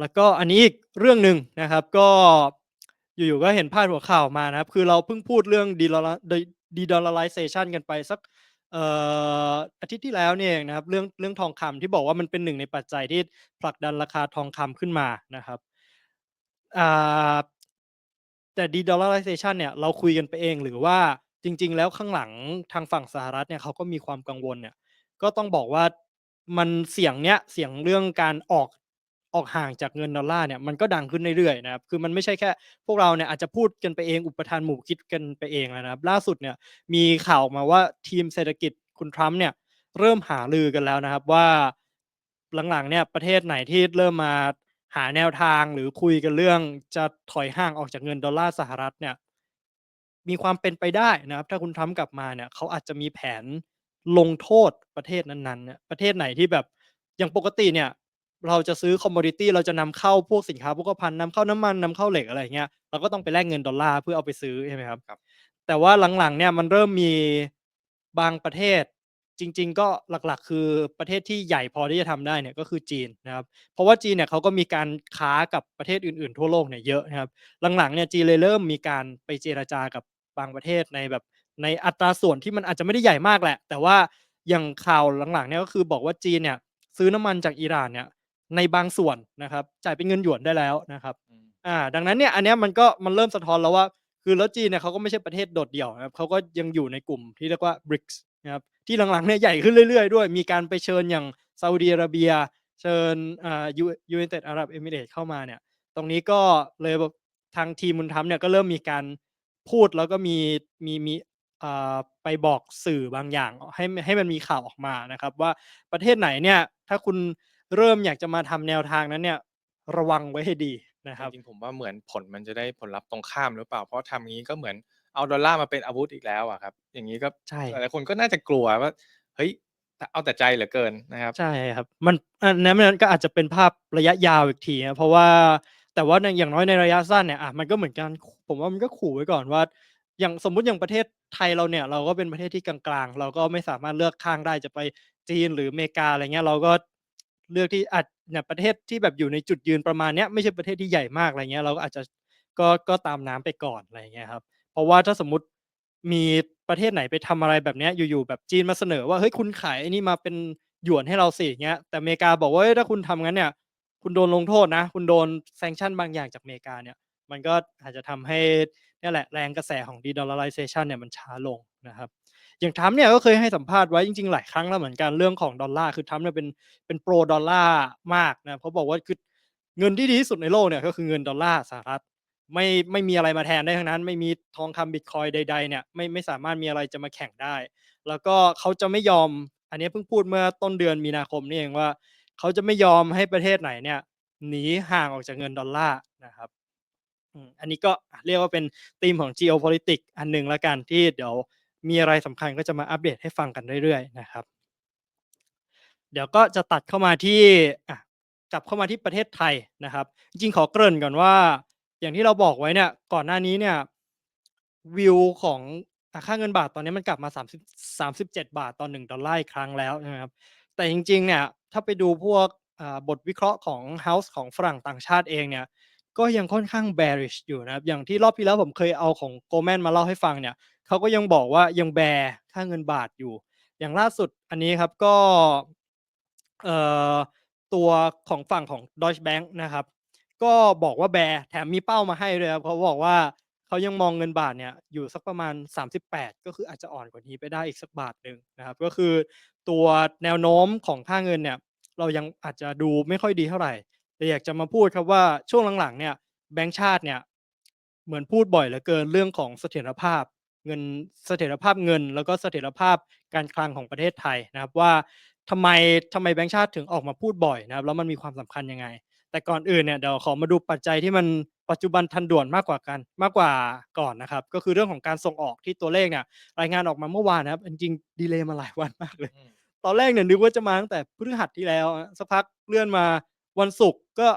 แล้วก็อันนี้อีกเรื่องหนึ่งนะครับ ก็อยู่ๆก็เห็นพาดหัวข่าวมานะครับ คือเราเพิ่งพูดเรื่อง Dolla- De-dollarization กันไปสักเอ่ออาทิตย์ที่แล้วเนี่เองนะครับเรื่องเรื่องทองคำที่บอกว่ามันเป็นหนึ่งในปัจจัยที่ผลักดันราคาทองคำขึ้นมานะครับอ่าแต่ de-dollarization เนี่ยเราคุยกันไปเองหรือว่าจริง ๆ แล้วข้างหลังทางฝั่งสหรัฐเนี่ยเขาก็มีความกังวลเนี่ยก็ต้องบอกว่ามันเสียงเนี้ยเสียงเรื่องการออก ออกห่างจากเงินดอลลาร์เนี่ยมันก็ดังขึ้นเรื่อยๆนะครับคือมันไม่ใช่แค่ พวกเราเนี่ยอาจจะพูดกันไปเองอุปทานหมู่คิดกันไปเองแล้วนะครับ ล่าสุดเนี่ยมีข่าวออกมาว่าทีมเศรษฐกิจคุณทรัมป์เนี่ยเริ่มหารือกันแล้วนะครับว่าหลังๆเนี่ยประเทศไหนที่เริ่มมาหาแนวทางหรือคุยกันเรื่องจะถอยห่างออกจากเงินดอลลาร์สหรัฐเนี่ยมีความเป็นไปได้นะครับ ถ้าคุณทรัมป์กลับมาเนี่ยเขาอาจจะมีแผนลงโทษประเทศนั้นๆเนี่ยประเทศไหนที่แบบอย่างปกติเนี่ย เราจะซื้อคอมมอดิตี้เราจะนำเข้าพวกสินค้าโภคภัณฑ์นำเข้าน้ำมันนำเข้าเหล็กอะไรอย่างเงี้ยเราก็ต้องไปแลกเงินดอลลาร์เพื่อเอาไปซื้อใช่ไหมครับครับ แต่ว่าหลังๆเนี่ยมันเริ่มมีบางประเทศจริง ๆ ก็หลักๆ คือประเทศที่ใหญ่พอที่จะทำได้เนี่ยก็คือจีนนะครับ เพราะว่าจีนเนี่ยเขาก็มีการค้ากับประเทศอื่น ๆ ทั่วโลกเนี่ยเยอะนะครับ หลังๆเนี่ยจีนเลยเริ่มมีการไปเจรจากับบางประเทศในแบบในอัตราส่วนที่มันอาจจะไม่ได้ใหญ่มากแหละ แต่ว่าอย่างข่าวหลังๆเนี่ยก็คือบอกว่าจีนเนี่ยซื้อน้ำมันจากอิหร่านเนี่ย ในบางส่วนนะครับ จ่ายเป็นเงินหยวนได้แล้วนะครับอืมอ่าดังนั้นเนี่ยอันเนี้ยมันก็มันเริ่มสะท้อนแล้วว่า คือแล้วจีนเนี่ยเขาก็ไม่ใช่ประเทศโดดเดี่ยวนะครับเขาก็ยังอยู่ในกลุ่มที่เรียกว่า BRICS นะครับที่หลังๆเนี่ยใหญ่ขึ้นเรื่อยๆด้วย มีการไปเชิญอย่างซาอุดิอาระเบีย เชิญอ่ายูเอเต็ดอาหรับเอมิเรตเข้ามาเนี่ยตรงนี้ก็เลยแบบทางทีมมุนทัมเนี่ยก็เริ่มมีการพูดแล้วก็มีมีมีอ่าไปบอกสื่อบางอย่างให้ให้มันมีข่าวออกมานะครับ ว่าประเทศไหนเนี่ยถ้าคุณ เริ่มอยากจะมาทำแนวทางนั้นเนี่ย ระวังไว้ให้ดีนะครับจริงๆผมว่าเหมือนผลมันจะได้ผลลัพธ์ตรงข้ามหรือเปล่า เพราะทำงี้ก็เหมือนเอาดอลลาร์มาเป็นอาวุธอีกแล้วอะครับ อย่างนี้ก็ใช่หลายๆคนก็น่าจะกลัวว่าเฮ้ยเอาแต่ใจเหลือเกินนะครับ ใช่ครับ มันอันนั้นมันก็อาจจะเป็นภาพระยะยาวอีกทีนะเพราะว่าแต่ว่าในอย่างน้อยในระยะสั้นเนี่ยอะมันก็เหมือนกันผมว่ามันก็ขู่ไว้ก่อนว่าอย่างสมมุติอย่างประเทศไทยเราเนี่ย เราก็เป็นประเทศที่กลางๆ เราก็ไม่สามารถเลือกข้างได้จะไปจีนหรืออเมริกาอะไรเงี้ยเราก็ เลือกที่อาจเนี่ยประเทศที่แบบอยู่ในจุดยืนประมาณเนี้ยไม่ใช่ประเทศที่ใหญ่มากอะไรเงี้ยเราก็อาจจะก็ก็ตามน้ำไปก่อนอะไรเงี้ยครับ เพราะว่าถ้าสมมติมีประเทศไหนไปทำอะไรแบบเนี้ยอยู่ๆแบบจีนมาเสนอว่าเฮ้ยคุณขายไอ้นี่มาเป็นหยวนให้เราสิอย่างเงี้ยแต่อเมริกาบอกว่าถ้าคุณทำงั้นเนี่ยคุณโดนลงโทษนะ คุณโดนแซงชั่นบางอย่างจากอเมริกาเนี่ย มันก็อาจจะทำให้นี่แหละแรงกระแสของ de-dollarization เนี่ยมันช้าลงนะครับ อย่างทรัมป์เนี่ยก็เคยให้สัมภาษณ์ไว้จริงๆ หลายครั้งแล้วเหมือนกันเรื่องของดอลลาร์คือทรัมป์เนี่ยเป็นเป็นโปรดอลลาร์มากนะเขาบอกว่าคือเงินที่ดีที่สุดในโลกเนี่ยก็คือเงินดอลลาร์สหรัฐไม่ไม่มีอะไรมาแทนได้ทั้งนั้น ไม่มีทองคำบิตคอยใด ๆ เนี่ยไม่ไม่สามารถมีอะไรจะมาแข่งได้ แล้วก็เขาจะไม่ยอม อันนี้เพิ่งพูดเมื่อต้นเดือนมีนาคมนี่เองว่า เขาจะไม่ยอมให้ประเทศไหนเนี่ยหนีห่างออกจากเงินดอลลาร์นะครับอันนี้ก็เรียกว่าเป็นธีมของ geopolitics อันหนึ่งแล้วกันที่เดี๋ยว มีอะไรสำคัญก็จะมาอัปเดตให้ฟังกันเรื่อยๆนะครับ เดี๋ยวก็จะตัดเข้ามาที่กลับเข้ามาที่ประเทศไทยนะครับ จริงๆขอเกริ่นก่อนว่า อย่างที่เราบอกไว้เนี่ยก่อนหน้านี้เนี่ยวิวของค่าเงินบาทตอนนี้มันกลับมา30 37 บาทต่อ1ดอลลาร์อีกครั้งแล้วนะครับแต่จริงๆเนี่ยถ้าไปดูพวกบทวิเคราะห์ของ House ของฝรั่งต่างชาติเองเนี่ยก็ยังค่อนข้าง bearish อยู่นะครับ อย่างที่รอบที่แล้วผมเคยเอาของ Goldman มาเล่าให้ฟังเนี่ย เขาก็ยังบอกว่ายังแบร์ค่าเงินบาทอยู่ อย่างล่าสุดอันนี้ครับก็ตัวของฝั่งของ Deutsche Bank นะครับ ก็บอกว่าแบร์แถมมีเป้ามาให้ด้วยครับเขาบอกว่าเขายังมองเงินบาทเนี่ยอยู่สักประมาณ 38 ก็คืออาจจะอ่อนกว่านี้ไปได้อีกสักบาทหนึ่งนะครับ ก็คือตัวแนวโน้มของค่าเงินเนี่ยเรายังอาจจะดูไม่ค่อยดีเท่าไหร่ แต่อยากจะมาพูดครับว่าช่วงหลังๆเนี่ยแบงก์ชาติเนี่ยเหมือนพูดบ่อยเหลือเกินเรื่องของเสถียรภาพ เงินเสถียรภาพเงิน แล้วก็เสถียรภาพการคลังของประเทศไทยนะครับว่าทำไมทำไมแบงก์ชาติถึงออกมาพูดบ่อยนะครับแล้วมันมีความสำคัญยังไง แต่ก่อนอื่นเนี่ยเดี๋ยวขอมาดูปัจจัยที่มันปัจจุบันทันด่วนมากกว่ากันมากกว่าก่อนนะครับ ก็คือเรื่องของการส่งออกที่ตัวเลขเนี่ยรายงานออกมาเมื่อวานนะครับจริงๆดีเลย์มาหลายวันมากเลยอืมตอนแรกเนี่ยนึกว่าจะมาตั้งแต่พฤหัสที่แล้วอะสักพักเลื่อนมาวันศุกร์ก็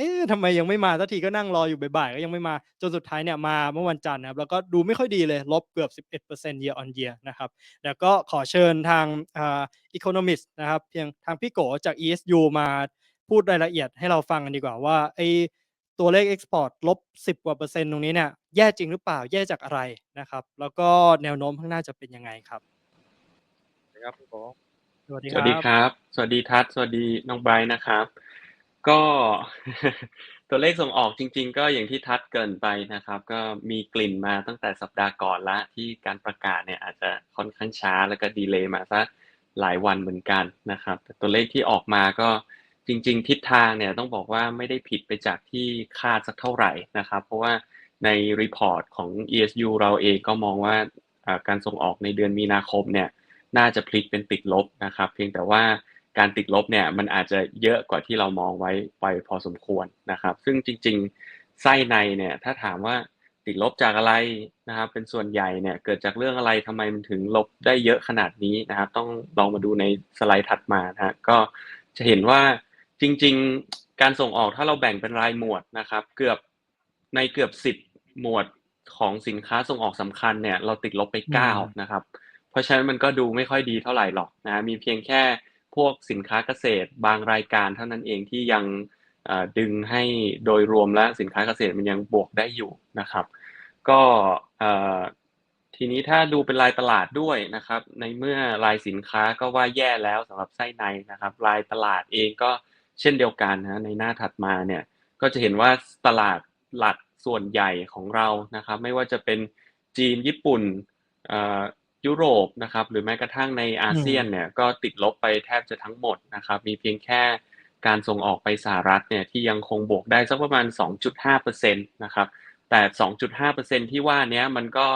เอ๊ะทำไมยังไม่มาสักทีก็นั่งรออยู่บ่ายๆก็ยังไม่มาจนสุดท้ายเนี่ยมาเมื่อวันจันทร์นะครับแล้วก็ดูไม่ค่อยดีเลยลบเกือบ 11% year on year นะครับแล้วก็ขอเชิญทางอ่า economist นะครับเพียงทางพี่โกจาก ESU มาพูดรายละเอียดให้เราฟังกันดีกว่าว่าไอ้ตัวเลขเอ็กซ์พอร์ตลบ 10กว่าเปอร์เซ็นต์ตรงนี้เนี่ยแย่จริงหรือเปล่าแย่จากอะไรนะครับ แล้วก็แนวโน้มข้างหน้าจะเป็นยังไงครับนะครับคุณโกสวัสดีสควัรัสดีบครับ สวัสดีทัศน์สวัสดีน้องไบรท์นะครับ ก็ตัวเลขส่งออกจริง ๆ ก็อย่างที่ทัศน์เกินไปนะครับ ก็มีกลิ่นมาตั้งแต่สัปดาห์ก่อนละที่การประกาศเนี่ยอาจจะค่อนข้างช้าแล้วก็ดีเลย์มาซะหลายวันเหมือนกันนะครับ แต่ตัวเลขที่ออกมาก็จริง ๆ ทิศทางเนี่ยต้องบอกว่าไม่ได้ผิดไปจากที่คาดสักเท่าไหร่นะครับ เพราะว่าในรีพอร์ตของ ESU เราเองก็มองว่าอ่าการส่งออกในเดือนมีนาคมเนี่ยน่าจะพลิกเป็นติดลบนะครับ เพียงแต่ว่า การติดลบเนี่ยมันอาจจะเยอะกว่าที่เรามองไว้ไปพอสมควรนะครับ ซึ่งจริงๆไส้ในเนี่ยถ้าถามว่าติดลบจากอะไรนะครับ เป็นส่วนใหญ่เนี่ยเกิดจากเรื่องอะไรทำไมมันถึงลบได้เยอะขนาดนี้นะครับ ต้องลองมาดูในสไลด์ถัดมานะฮะก็จะเห็นว่าจริง ๆ การส่งออกถ้าเราแบ่งเป็นรายหมวดนะครับ เกือบในเกือบสิบหมวดของสินค้าส่งออกสำคัญเนี่ย เราติดลบไปเก้านะครับ เพราะฉะนั้นมันก็ดูไม่ค่อยดีเท่าไหร่หรอกนะมีเพียงแค่ พวกสินค้าเกษตรบางรายการเท่านั้นเองที่ยังดึงให้โดยรวมแล้วสินค้าเกษตรมันยังบวกได้อยู่นะครับ ก็ทีนี้ถ้าดูเป็นรายตลาดด้วยนะครับ ในเมื่อรายสินค้าก็ว่าแย่แล้วสำหรับไส้ในนะครับรายตลาดเองก็เช่นเดียวกันนะในหน้าถัดมาเนี่ยก็จะเห็นว่าตลาดหลักส่วนใหญ่ของเรานะครับ ไม่ว่าจะเป็นจีนญี่ปุ่น ยุโรปนะครับหรือแม้กระทั่งในอาเซียนเนี่ยก็ติดลบไปแทบจะทั้งหมดนะครับมีเพียงแค่การส่งออกไปสหรัฐเนี่ยที่ยังคงบวกได้สักประมาณ 2.5%นะครับแต่ 2.5%ที่ว่าเนี้ยมันก็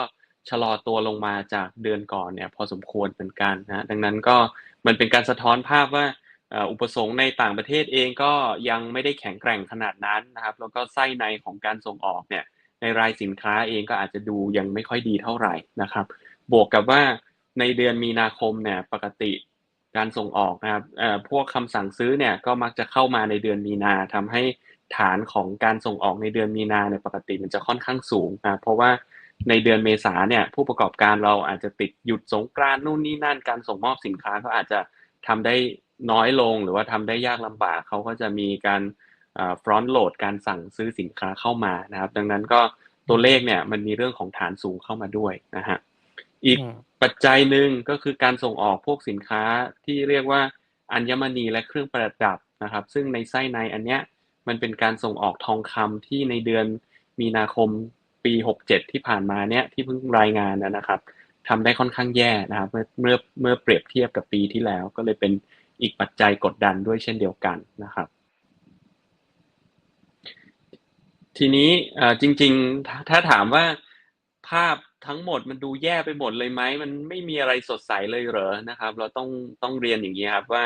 ชะลอตัวลงมาจากเดือนก่อนเนี่ยพอสมควรเหมือนกันนะดังนั้นก็มันเป็นการสะท้อนภาพว่าเอ่ออุปสงค์ในต่างประเทศเองก็ยังไม่ได้แข็งแกร่งขนาดนั้นนะครับแล้วก็ไส้ในของการส่งออกเนี่ยในรายสินค้าเองก็อาจจะดูยังไม่ค่อยดีเท่าไหร่นะครับ บวกกับว่าในเดือนมีนาคมเนี่ยปกติการส่งออกนะครับพวกคำสั่งซื้อเนี่ยก็มักจะเข้ามาในเดือนมีนาทำให้ฐานของการส่งออกในเดือนมีนาเนี่ยปกติมันจะค่อนข้างสูงนะเพราะว่าในเดือนเมษาเนี่ยผู้ประกอบการเราอาจจะติดหยุดสงกรานนู่นนี่นั่นการส่งมอบสินค้าก็อาจจะทำได้น้อยลงหรือว่าทำได้ยากลำบากเขาก็จะมีการฟรอนต์โหลดการสั่งซื้อสินค้าเข้ามานะครับ ดังนั้นก็ตัวเลขเนี่ยมันมีเรื่องของฐานสูงเข้ามาด้วยนะฮะ อีกอืมปัจจัยหนึ่งก็คือการส่งออกพวกสินค้าที่เรียกว่าอัญมณีและเครื่องประดับนะครับ ซึ่งในไส้ในอันเนี้ยมันเป็นการส่งออกทองคำที่ในเดือนมีนาคมปี 67 ที่ผ่านมาเนี้ยที่เพิ่งรายงานนะครับทำได้ค่อนข้างแย่นะครับ เมื่อเมื่อเมื่อเปรียบเทียบกับปีที่แล้ว ก็เลยเป็นอีกปัจจัยกดดันด้วยเช่นเดียวกันนะครับทีนี้เอ่อจริงๆถ้าถ้าถามว่าภาพ ทั้งหมดมันดูแย่ไปหมดเลยไหมมันไม่มีอะไรสดใสเลยเหรอนะครับ เราต้องต้องเรียนอย่างนี้ครับว่า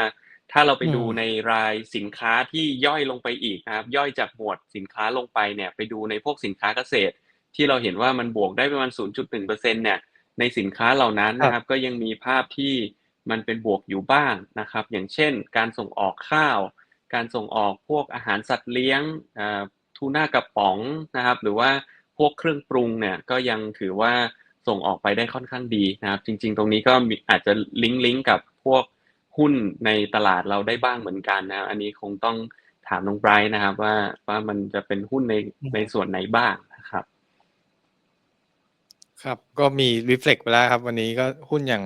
ถ้าเราไปดูอืมในรายสินค้าที่ย่อยลงไปอีกนะครับ ย่อยจากหมวดสินค้าลงไปเนี่ยไปดูในพวกสินค้าเกษตร ที่เราเห็นว่ามันบวกได้ประมาณ 0.1%เนี่ยในสินค้าเหล่านั้นนะครับ ก็ยังมีภาพที่มันเป็นบวกอยู่บ้างนะครับ อย่างเช่น การส่งออกข้าว การส่งออกพวกอาหารสัตว์เลี้ยงอ่าทูน่ากระป๋องนะครับ หรือว่า พวกเครื่องปรุงเนี่ยก็ยังถือว่าส่งออกไปได้ค่อนข้างดีนะครับ จริง ๆ ตรงนี้ก็มีอาจจะลิงก์ลิงก์กับพวกหุ้นในตลาดเราได้บ้างเหมือนกันนะครับอันนี้คงต้องถามน้องไบรท์นะครับ ว่าว่ามันจะเป็นหุ้นในอืมในส่วนไหนบ้างนะครับ ครับก็มี reflect ไปแล้วครับ วันนี้ก็หุ้นอย่าง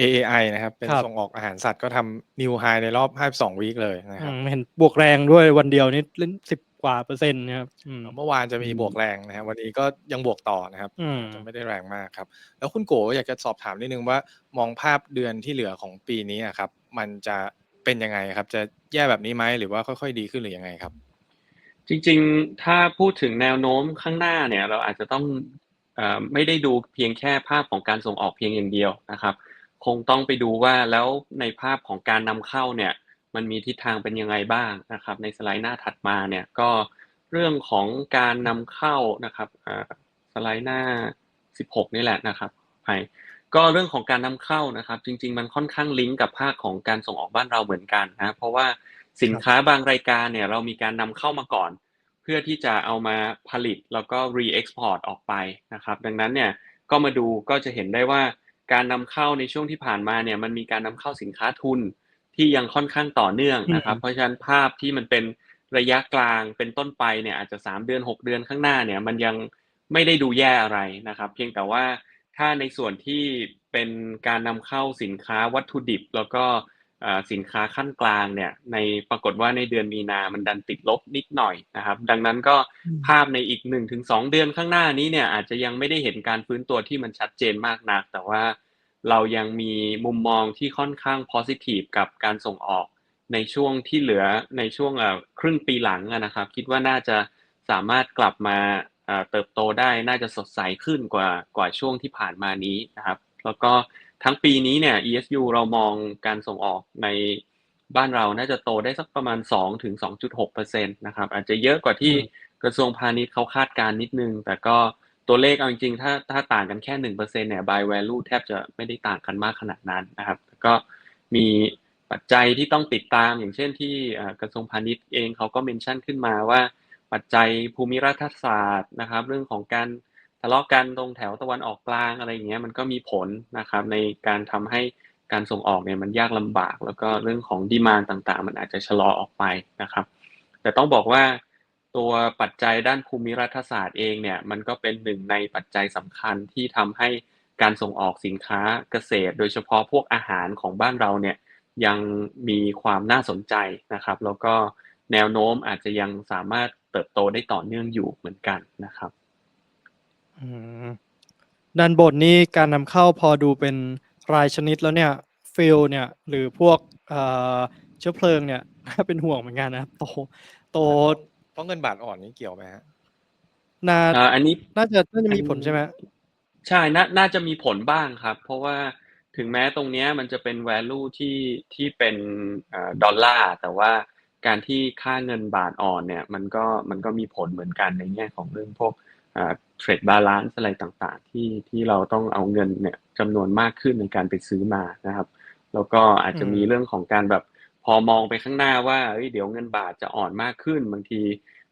AAI นะครับ เป็นครับส่งออกอาหารสัตว์ก็ทำ new high ในรอบ 52 วีคเลยนะคอืรับมเห็นบวกแรงด้วยวันเดียวนี่เล่นสิบ กว่าเปอร์เซ็นต์นะครับอืมเมื่อวานจะมีบวกแรงนะครับวันนี้ก็ยังบวกต่อนะครับอืมจะไม่ได้แรงมากครับ แล้วคุณโกอยากจะสอบถามนิดนึงว่ามองภาพเดือนที่เหลือของปีนี้อะครับ มันจะเป็นยังไงครับ จะแย่แบบนี้ไหมหรือว่าค่อย ๆ ดีขึ้นหรือยังไงครับ จริงๆ ถ้าพูดถึงแนวโน้มข้างหน้าเนี่ย เราอาจจะต้องเอ่อไม่ได้ดูเพียงแค่ภาพของการส่งออกเพียงอย่างเดียวนะครับ คงต้องไปดูว่าแล้วในภาพของการนำเข้าเนี่ย มันมีทิศทางเป็นยังไงบ้างนะครับ ในสไลด์หน้าถัดมาเนี่ยก็เรื่องของการนำเข้านะครับสไลด์หน้า 16 นี่แหละนะครับไปก็เรื่องของการนำเข้านะครับ จริง ๆ มันค่อนข้างลิงก์กับภาคของการส่งออกบ้านเราเหมือนกันนะเพราะว่าสินค้าบางรายการเนี่ยเรามีการนำเข้ามาก่อน เพื่อที่จะเอามาผลิตแล้วก็ re-export ออกไปนะครับ ดังนั้นเนี่ยก็มาดูก็จะเห็นได้ว่าการนำเข้าในช่วงที่ผ่านมาเนี่ยมันมีการนำเข้าสินค้าทุน ที่ยังค่อนข้างต่อเนื่องนะครับอืมเพราะฉะนั้นภาพที่มันเป็นระยะกลางเป็นต้นไปเนี่ยอาจจะสามเดือนหกเดือนข้างหน้าเนี่ยมันยังไม่ได้ดูแย่อะไรนะครับ เพียงแต่ว่าถ้าในส่วนที่เป็นการนำเข้าสินค้าวัตถุดิบ แล้วก็เอ่อสินค้าขั้นกลางเนี่ยในปรากฏว่าในเดือนมีนามันดันติดลบนิดหน่อยนะครับ ดังนั้นก็ภาพในอีกหนึ่งถึงสองเดือนข้างหน้านี้เนี่ยอาจจะยังไม่ได้เห็นการฟื้นตัวที่มันชัดเจนมากนัก แต่ว่า เรายังมีมุมมองที่ค่อนข้าง positive กับการส่งออกในช่วงที่เหลือในช่วงครึ่งปีหลังนะครับ คิดว่าน่าจะสามารถกลับมาเติบโตได้น่าจะสดใสขึ้นกว่ากว่าช่วงที่ผ่านมานี้นะครับ แล้วก็ทั้งปีนี้เนี่ย ESU เรามองการส่งออกในบ้านเราน่าจะโตได้สักประมาณ 2 ถึง 2.6%นะครับ อาจจะเยอะกว่าที่กระทรวงพาณิชย์เขาคาดการณ์นิดนึง แต่ก็ ตัวเลขเอาจริงๆ ถ้าถ้าต่างกันแค่1%เปอร์เซ็นเนี่ย by value แทบจะไม่ได้ต่างกันมากขนาดนั้นนะครับ ก็มีปัจจัยที่ต้องติดตามอย่างเช่นที่กระทรวงพาณิชย์เองเขาก็เมนชั่นขึ้นมาว่า ปัจจัยภูมิรัฐศาสตร์นะครับ เรื่องของการทะเลาะกันตรงแถวตะวันออกกลางอะไรอย่างเงี้ยมันก็มีผลนะครับในการทำให้การส่งออกเนี่ยมันยากลำบาก แล้วก็เรื่องของดีมานต่างๆ มันอาจจะชะลอออกไปนะครับ แต่ต้องบอกว่า ตัวปัจจัยด้านภูมิรัฐศาสตร์เองเนี่ยมันก็เป็นหนึ่งในปัจจัยสำคัญที่ทำให้การส่งออกสินค้าเกษตร โดยเฉพาะพวกอาหารของบ้านเราเนี่ยยังมีความน่าสนใจนะครับ แล้วก็แนวโน้มอาจจะยังสามารถเติบโตได้ต่อเนื่องอยู่เหมือนกันนะครับด้านบนนี้การนำเข้าพอดูเป็นรายชนิดแล้วเนี่ยฟิลเนี่ยหรือพวกเอ่อเชื้อเพลิงเนี่ยน่าเป็นห่วงเหมือนกันนะครับโตโต เพราะเงินบาทอ่อนนี่เกี่ยวไหมฮะน่าอ่าอันนี้ น่าจะน่าจะมีผลใช่ไหมใช่นาน่าจะมีผลบ้างครับ เพราะว่าถึงแม้ตรงเนี้ยมันจะเป็น value ที่ที่เป็นเอ่อดอลลาร์แต่ว่าการที่ค่าเงินบาทอ่อนเนี่ย มันก็มันก็มีผลเหมือนกันในแง่ของเรื่องพวกเทรดบาลานซ์อะไรต่างๆ ที่ที่เราต้องเอาเงินเนี่ยจำนวนมากขึ้นในการไปซื้อมานะครับ แล้วก็อาจจะมีเรื่องของการแบบ พอมองไปข้างหน้าว่าเเดี๋ยวเงินบาทจะอ่อนมากขึ้น บางที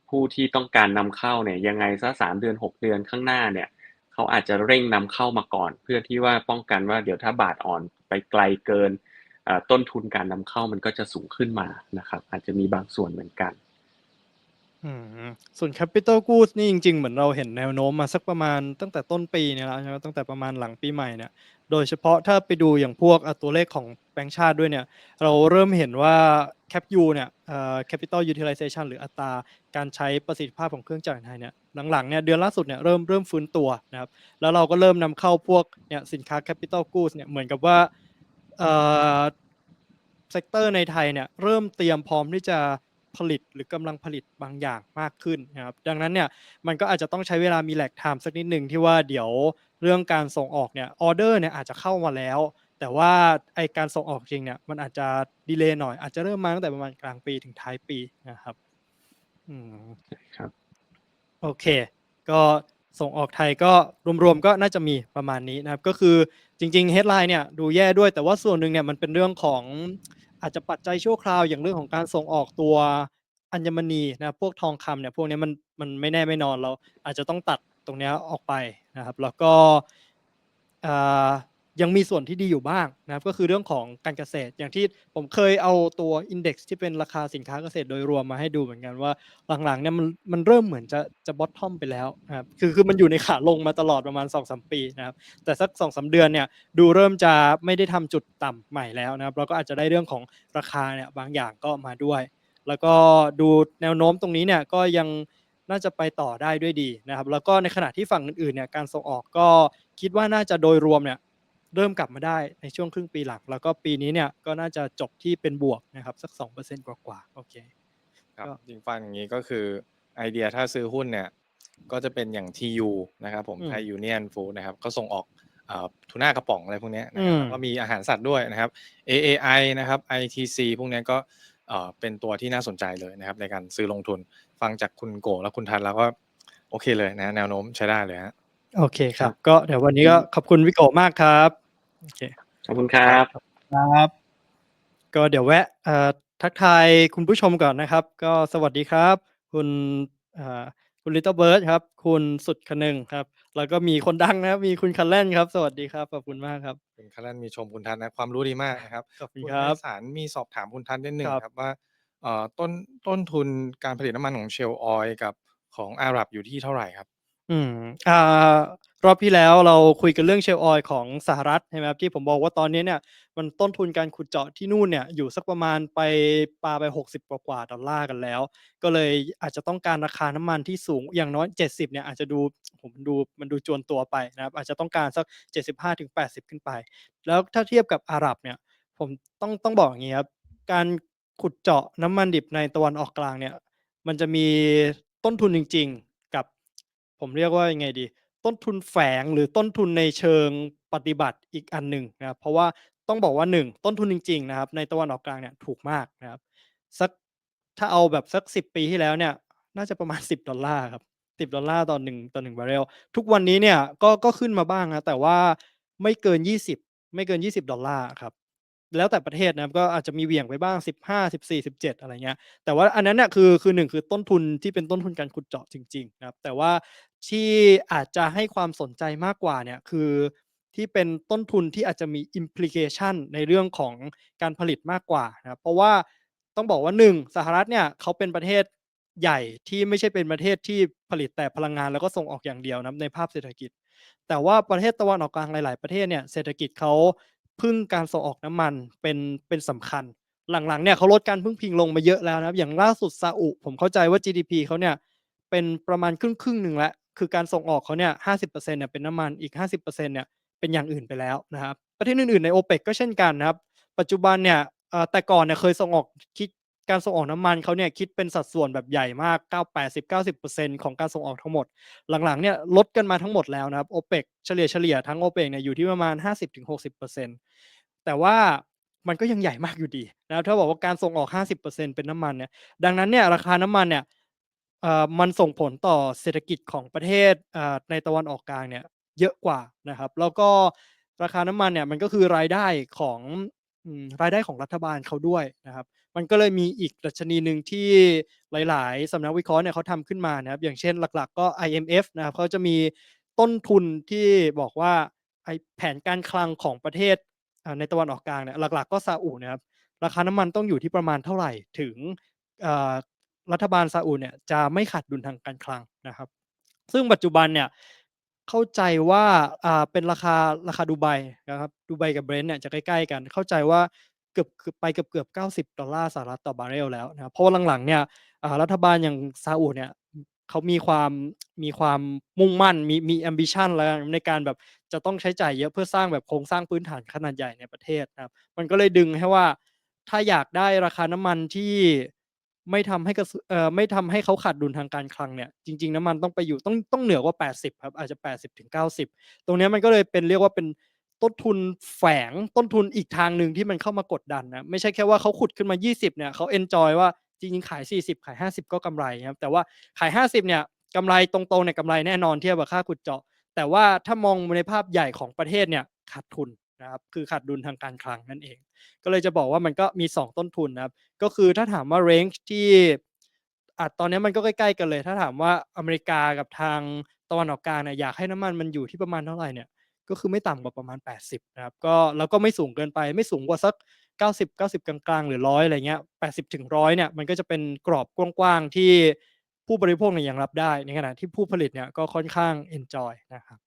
ผู้ที่ต้องการนำเข้าเนี่ยยังไงซะสามเดือนหกเดือนข้างหน้าเนี่ยเขาอาจจะเร่งนำเข้ามาก่อน เพื่อที่ว่าป้องกันว่าเดี๋ยวถ้าบาทอ่อนไปไกลเกินต้นทุนการนำเข้ามันก็จะสูงขึ้นมานะครับ อาจจะมีบางส่วนเหมือนกันส่วน Capital Goods นี่จริงๆ เหมือนเราเห็นแนวโน้มมาสักประมาณตั้งแต่ต้นปีเนี่ยแล้วใช่ไหมตั้งแต่ประมาณหลังปีใหม่เนี่ย โดยเฉพาะถ้าไปดูอย่างพวกตัวเลขของแบงก์ชาติด้วยเนี่ยเราเริ่มเห็นว่า Cap U เนี่ยเอ่อ Capital Utilization หรืออัตราการใช้ประสิทธิภาพของเครื่องจักรไทยเนี่ยหลังๆเนี่ยเดือนล่าสุดเนี่ยเริ่มเริ่มฟื้นตัวนะครับแล้วเราก็เริ่มนำเข้าพวกเนี่ยสินค้า Capital Goods เนี่ยเหมือนกับว่าเซกเตอร์ในไทยเนี่ยเริ่มเตรียมพร้อมที่จะ ผลิตหรือกำลังผลิตบางอย่างมากขึ้นนะครับดังนั้นเนี่ยมันก็อาจจะต้องใช้เวลามีแลกไทม์สักนิดหนึ่งที่ว่าเดี๋ยวเรื่องการส่งออกเนี่ยออเดอร์เนี่ยอาจจะเข้ามาแล้ว แต่ว่าไอการส่งออกจริงเนี่ยมันอาจจะดีเลย์หน่อย อาจจะเริ่มมาตั้งแต่ประมาณกลางปีถึงท้ายปีนะครับอืมครับโอเค ก็ส่งออกไทยก็รวมๆก็น่าจะมีประมาณนี้นะครับ ก็คือจริงๆ headline เนี่ยดูแย่ด้วยแต่ว่าส่วนหนึ่งเนี่ยมันเป็นเรื่องของ อาจจะปัจจัยชั่วคราวอย่างเรื่องของการส่งออกตัวอัญมณีนะพวกทองคำเนี่ยพวกเนี้ยมันมันไม่แน่ไม่นอนเราอาจจะต้องตัดตรงเนี้ยออกไปนะครับ แล้วก็อ่า ยังมีส่วนที่ดีอยู่บ้างนะครับ ก็คือเรื่องของการเกษตร อย่างที่ผมเคยเอาตัว index ที่เป็นราคาสินค้าเกษตรโดยรวมมาให้ดูเหมือนกันว่าหลังๆเนี่ยมันมันเริ่มเหมือนจะจะบอททอมไปแล้วนะครับคือคือมันอยู่ในขาลงมาตลอดประมาณ2อสปีนะครับ แต่สัก2อสเดือนเนี่ยดูเริ่มจะไม่ได้ทำจุดต่ำใหม่แล้วนะครับแล้วก็อาจจะได้เรื่องของราคาเนี่ยบางอย่างก็มาด้วย แล้วก็ดูแนวโน้มตรงนี้เนี่ยก็ยังน่าจะไปต่อได้ด้วยดีนะครับ แล้วก็ในขณะที่ฝั่งอื่นๆเนี่ยการส่งออกก็คิดว่าน่าจะโดยรวมเนี่ย เริ่มกลับมาได้ในช่วงครึ่งปีหลัง แล้วก็ปีนี้เนี่ยก็น่าจะจบที่เป็นบวกนะครับสัก2%กว่าๆโอเคครับก็จริงฟังอย่างนี้ก็คือไอเดียถ้าซื้อหุ้นเนี่ยก็จะเป็นอย่าง TU นะครับผมอืมไทยยูเนียนฟู้ดนะครับก็ส่งออกเอ่อทูน่ากระป๋องอะไรพวกเนี้ยนะครับอืมแล้วก็มีอาหารสัตว์ด้วยนะครับ AAI นะครับ ITC พวกเนี้ยก็เอ่อเป็นตัวที่น่าสนใจเลยนะครับ ในการซื้อลงทุนฟังจากคุณโกและคุณทันแล้วก็โอเคเลยนะแนวโน้มใช้ได้เลยฮะโอเคครับ ก็เดี๋ยววันนี้ก็ขอบคุณวิโกมากครับ โอเคขอบคุณครับครับ ก็เดี๋ยวแวะเอ่อทักทายคุณผู้ชมก่อนนะครับ ก็สวัสดีครับ คุณเอ่อคุณ Little Bird ครับ คุณสุดคะนึงครับ แล้วก็มีคนดังนะครับ มีคุณ Cullen ครับ สวัสดีครับ ขอบคุณมากครับคุณ Cullen มีชมคุณทัศน์นะ ความรู้ดีมากนะครับ ขอบคุณคุณคไพรับศาลมีสอบถามคุณทัศน์นิดหนึ่งครับครับว่าเอ่อต้นต้นทุนการผลิตน้ำมันของ Shell Oil กับของอาหรับอยู่ที่เท่าไรครับ? อืม อ่า รอบที่แล้วเราคุยกันเรื่อง Shell Oil ของสหรัฐใช่ไหมครับ ที่ผมบอกว่าตอนนี้เนี่ย มันต้นทุนการขุดเจาะที่นู่นเนี่ย อยู่สักประมาณไปปาไป 60 กว่าๆดอลลาร์กันแล้ว ก็เลยอาจจะต้องการราคาน้ำมันที่สูงอย่างน้อย 70 เนี่ย อาจจะดูโอ้โฮมันดูมันดูจวนตัวไปนะครับ อาจจะต้องการสัก 75-80 ขึ้นไป แล้วถ้าเทียบกับอาหรับเนี่ย ผมต้องต้องบอกอย่างงี้ครับ การขุดเจาะน้ำมันดิบในตะวันออกกลางเนี่ย มันจะมีต้นทุนจริง ผมเรียกว่ายังไงดี ต้นทุนแฝงหรือต้นทุนในเชิงปฏิบัติอีกอันหนึ่งนะครับเพราะว่าต้องบอกว่า 1 ต้นทุนจริง ๆ นะครับ ในตะวันออกกลางเนี่ยถูกมากนะครับสักถ้าเอาแบบสัก 10 ปีที่แล้วเนี่ยน่าจะประมาณ $10 ครับ $10 ต่อ1ต่อ1บาร์เรลทุกวันนี้เนี่ยก็ก็ขึ้นมาบ้างนะแต่ว่าไม่เกิน 20 ไม่เกิน $20 ครับ แล้วแต่ประเทศนะครับก็อาจจะมีเหวี่ยงไปบ้าง 15 14 17 อะไรเงี้ยแต่ว่าอันนั้นน่ะคือคือ1คือต้นทุนที่เป็นต้นทุนการขุดเจาะจริงๆนะครับแต่ว่าที่อาจจะให้ความสนใจมากกว่าเนี่ยคือที่เป็นต้นทุนที่อาจจะมี implication ในเรื่องของการผลิตมากกว่านะครับเพราะว่าต้องบอกว่า 1 สหรัฐเนี่ยเขาเป็นประเทศใหญ่ที่ไม่ใช่เป็นประเทศที่ผลิตแต่พลังงานแล้วก็ส่งออกอย่างเดียวนะครับในภาพเศรษฐกิจ แต่ว่าประเทศตะวันออกกลางหลาย ๆ ประเทศเนี่ยเศรษฐกิจเขา พึ่งการส่งออกน้ำมันเป็นเป็นสำคัญ หลังๆเนี่ยเขาลดการพึ่งพิงลงมาเยอะแล้วนะครับ อย่างล่าสุดซาอุผมเข้าใจว่า GDP เขาเนี่ยเป็นประมาณครึ่งๆหนึ่งแล้วคือการส่งออกเขาเนี่ย50%เนี่ยเป็นน้ำมันอีก50%เนี่ยเป็นอย่างอื่นไปแล้วนะครับ ประเทศอื่นๆในโอเปกก็เช่นกันนะครับ ปัจจุบันเนี่ยแต่ก่อนเนี่ยเคยส่งออกคิด การส่งออกน้ำมันเขาเนี่ยคิดเป็นสัดส่วนแบบใหญ่มาก 9 80-90%ของการส่งออกทั้งหมด หลังๆเนี่ยลดกันมาทั้งหมดแล้วนะครับ OPEC เฉลี่ยๆทั้ง OPEC เนี่ยอยู่ที่ประมาณ 50-60%แต่ว่ามันก็ยังใหญ่มากอยู่ดีนะครับถ้าบอกว่าการส่งออก 50%เป็นน้ำมันเนี่ยดังนั้นเนี่ยราคาน้ำมันเนี่ยเอ่อมันส่งผลต่อเศรษฐกิจของประเทศอ่าในตะวันออกกลางเนี่ยเยอะกว่านะครับ แล้วก็ราคาน้ำมันเนี่ยมันก็คือรายได้ของรายได้ของรัฐบาลเขาด้วยนะครับ มันก็เลยมีอีกดัชนีหนึ่งที่หลาย ๆสำนักวิเคราะห์เนี่ยเขาทำขึ้นมานะครับ อย่างเช่นหลัก ๆ ก็ IMF นะครับเขาจะมีต้นทุนที่บอกว่าไอแผนการคลังของประเทศในตะวันออกกลางเนี่ยหลัก ๆ ก็ซาอุนะครับราคาน้ำมันต้องอยู่ที่ประมาณเท่าไหร่ถึงรัฐบาลซาอุเนี่ยจะไม่ขาดดุลทางการคลังนะครับ ซึ่งปัจจุบันเนี่ยเข้าใจว่าเป็นราคาราคาดูไบนะครับดูไบกับ Brent เนี่ยจะใกล้ ๆ กัน เข้าใจว่า เกือบไปเกือบๆ $90 สหรัฐต่อบาร์เรลแล้วนะครับเพราะว่าหลังๆเนี่ยรัฐบาลอย่างซาอุเนี่ยเขามีความมีความมุ่งมั่นมีมี ambition แล้วในการแบบจะต้องใช้จ่ายเยอะเพื่อสร้างแบบโครงสร้างพื้นฐานขนาดใหญ่ในประเทศนะครับ มันก็เลยดึงให้ว่าถ้าอยากได้ราคาน้ำมันที่ไม่ทำให้กระสเอ่อไม่ทำให้เขาขาดดุลทางการคลังเนี่ยจริง ๆ น้ำมันต้องไปอยู่ต้องต้องเหนือกว่า 80 ครับ อาจจะ 80-90 ตรงนี้มันก็เลยเป็นเรียกว่าเป็น ต้นทุนแฝงต้นทุนอีกทางหนึ่งที่มันเข้ามากดดันนะไม่ใช่แค่ว่าเขาขุดขึ้นมา 20เนี่ยเขาเอนจอยว่าจริงๆขาย 40 ขาย 50 ก็กำไรครับแต่ว่าขาย 50เนี่ยกำไรตรงๆเนี่ยกำไรแน่นอนเทียบกับค่าขุดเจาะ แต่ว่าถ้ามองในภาพใหญ่ของประเทศเนี่ยขาดทุนนะครับคือขาดดุลทางการคลังนั่นเอง ก็เลยจะบอกว่ามันก็มี 2 ต้นทุนนะครับก็คือถ้าถามว่าเรนจ์ที่อ่าตอนนี้มันก็ใกล้ๆกันเลย ถ้าถามว่าอเมริกากับทางตะวันออกกลางเนี่ยอยากให้น้ำมันมันอยู่ที่ประมาณเท่าไหร่เนี่ย ก็คือไม่ต่ำกว่าประมาณ 80นะครับก็แล้วก็ไม่สูงเกินไปไม่สูงกว่าสัก 90 90 กลางๆ หรือ100อะไรเงี้ย80ถึง100เนี่ยมันก็จะเป็นกรอบกว้างๆที่ผู้บริโภคเนี่ยยังรับได้ ในขณะที่ผู้ผลิตเนี่ยก็ค่อนข้างเอนจอยนะครับ